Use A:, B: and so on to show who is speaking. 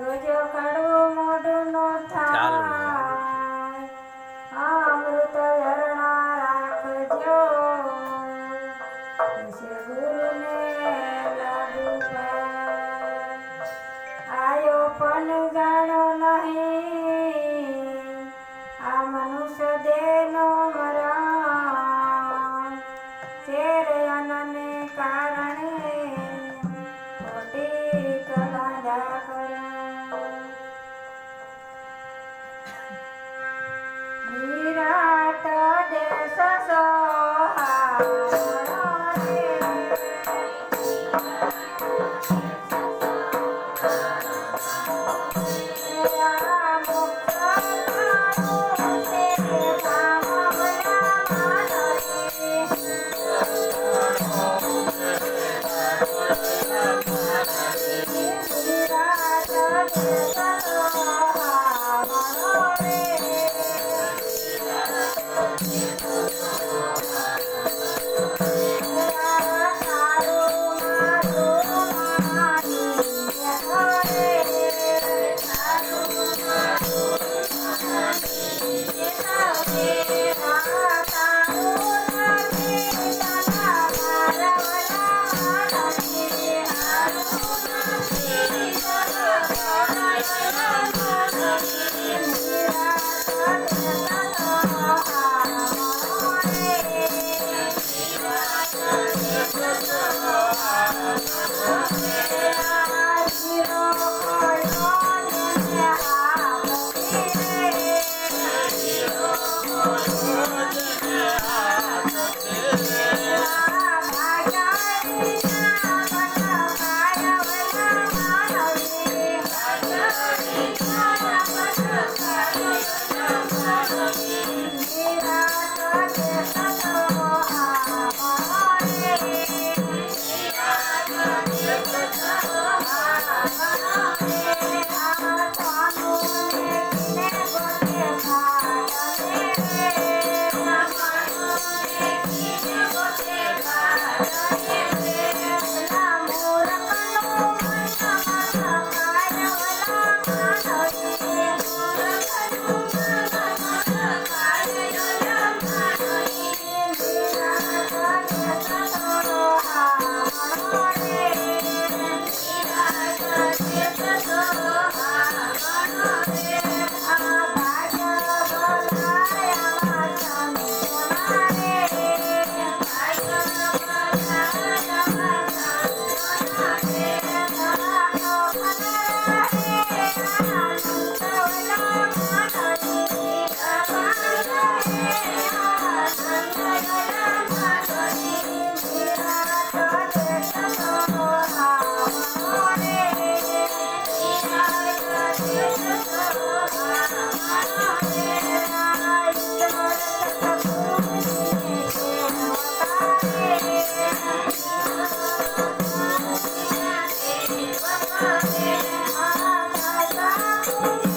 A: સાખીએ કડવો મોઢો નો થાય અમૃત ઝરણા રાખજો ગુરુને લાગુ. આયો પણ જાણો નહીં આ મનુષ્ય દેહનો મરણ અનને કારણે Bye. Thank you.